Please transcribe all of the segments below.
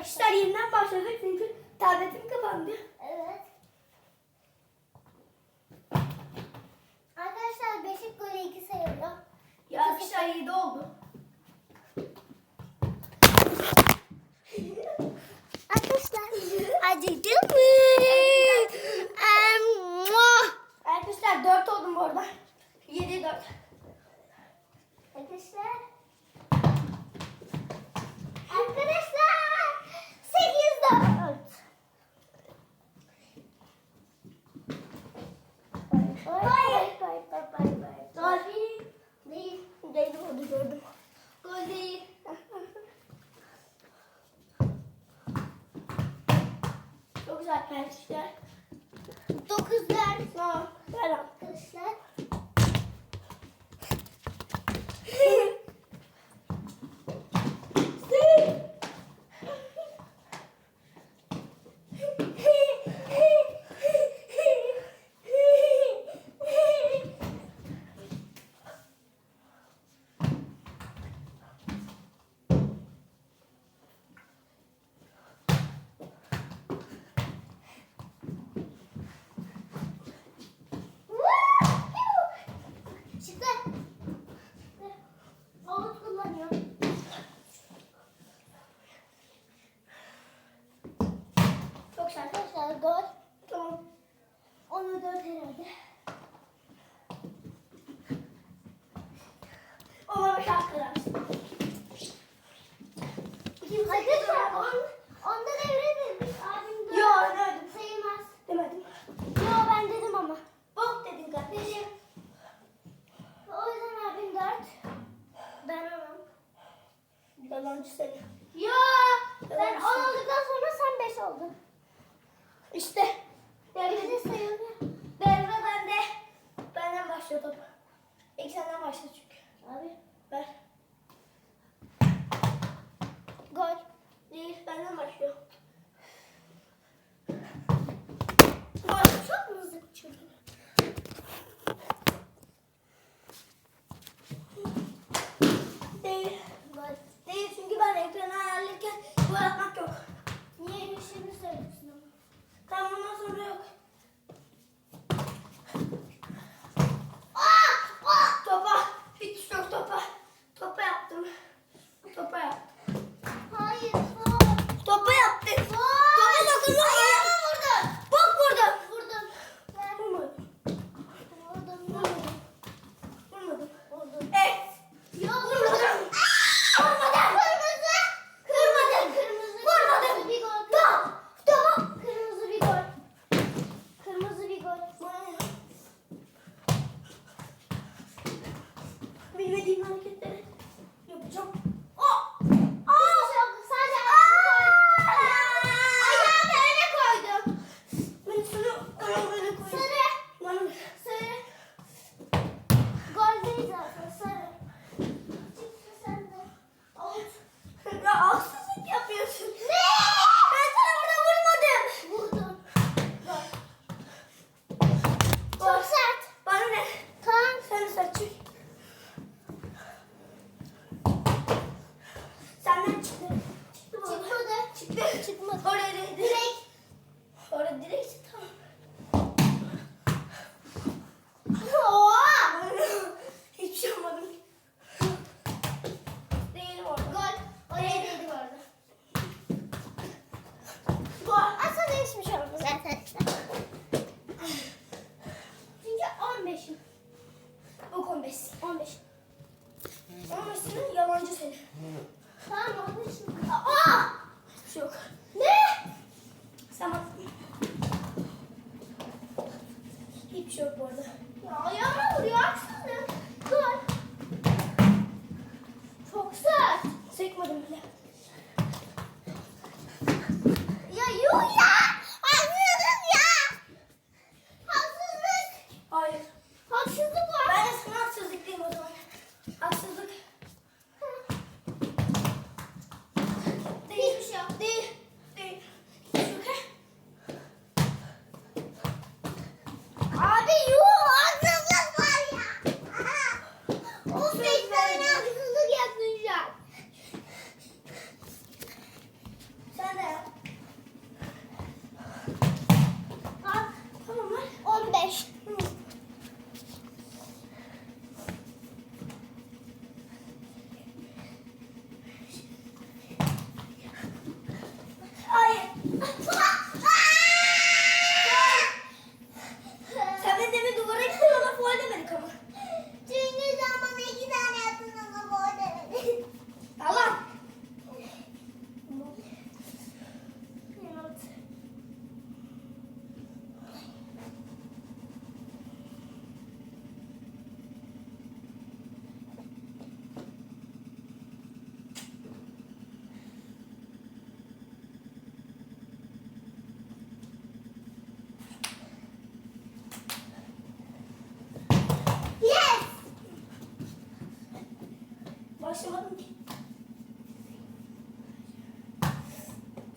Arkadaşlar yeniden başladık çünkü tabletim kapandı. Evet. Arkadaşlar beşik golü iki sayılıyor. Ya arkadaşlar yedi oldu. arkadaşlar acıdı mı? arkadaşlar dört oldum bu arada. Yedi dört. Arkadaşlar. Arkadaşlar. Merci. bilmediğim hareketleri. yok bu arada. Ya ayağıma vuruyor aksana. Dur. Çok sert. Sekmedim bile.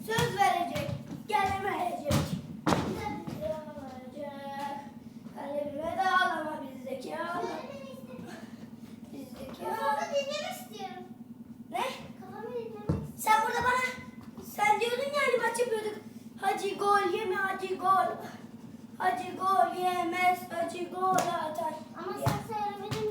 Söz verecek. Gelemeyecek. Bize yamayacak. Kalbime de ağlama bizdeki ağlama. Bizdeki Kafamı ağlama. dinlemek istiyorum. Ne? Kafamı dinlemek. Sen burada bana sen diyordun ya hani maç yapıyorduk. Hacı gol yeme hacı gol. Hacı gol yemez hacı gol atar. Ama sen söylemedin.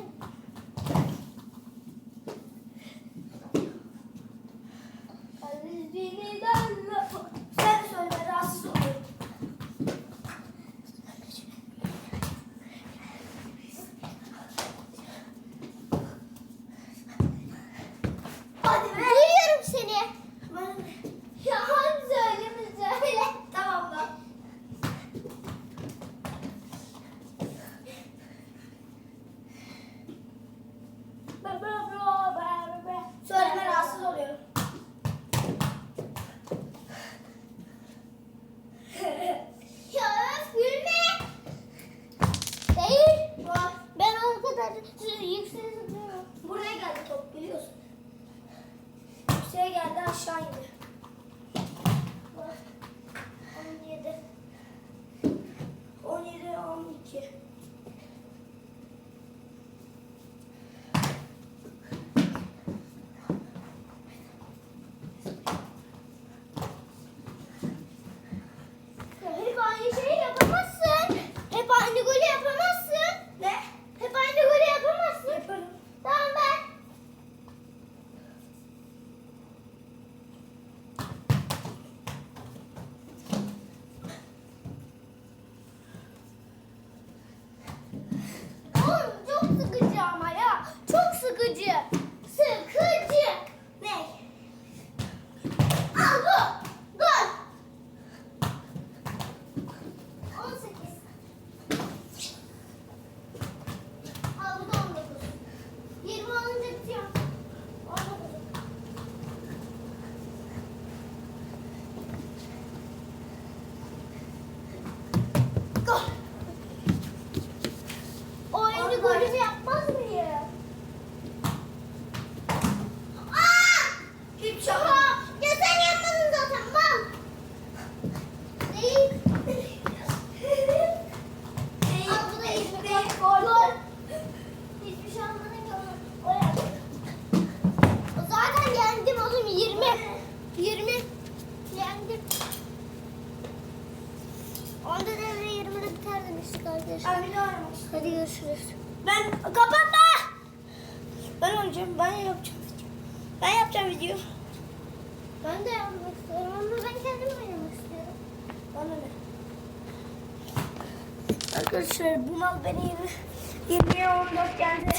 Golümü yapmaz mıyım? Aa! Hiç Aha! şaka. Ya sen yapmadın zaten mal. Değil. Da şey anladın ki oğlum. O yaptı. Zaten yendim oğlum 20. 20. Yendim. Onda devre 20'de biter demiştik arkadaşlar. Ben istiyorum. Hadi görüşürüz. Ben kapatma. Ben oynayacağım. Ben yapacağım video. Ben yapacağım video. Ben de yapmak istiyorum ama ben kendim oynamak istiyorum. Bana ne? Arkadaşlar bu mal beni 20 20'ye 14 geldi.